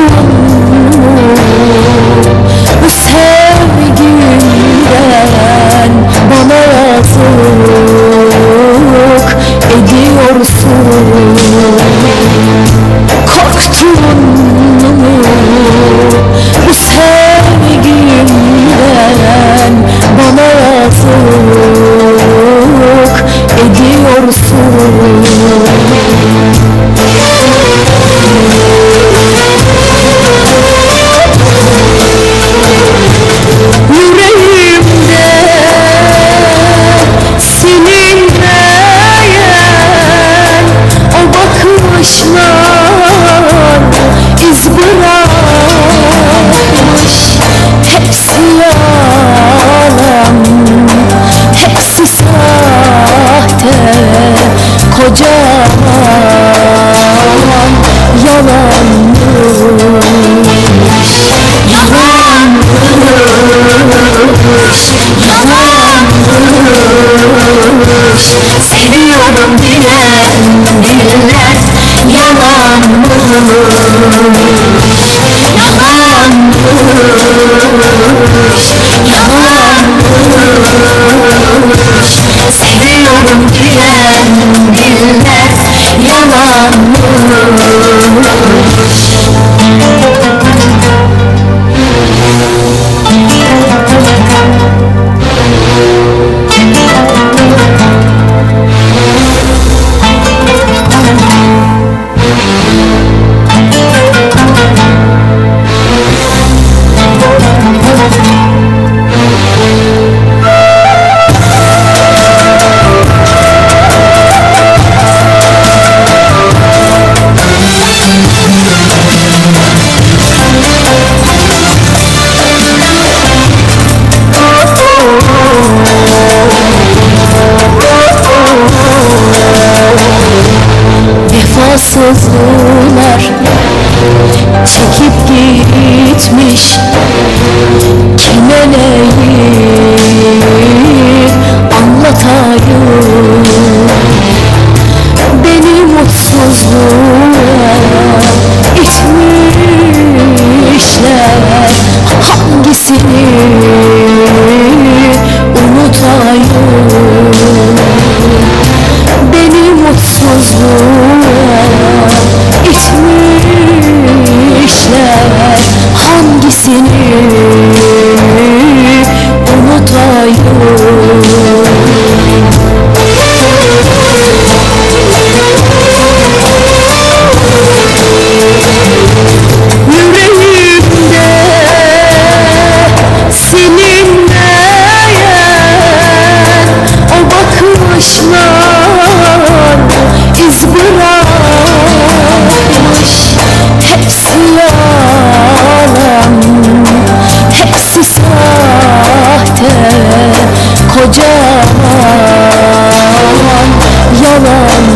you. Seviyorum diyen diller yalan mı? Yalan? Yalan? Seviyorum diyen çekip gitmiş. Kime neyi anlatayım? Beni mutsuzluğum kocaman Yalan.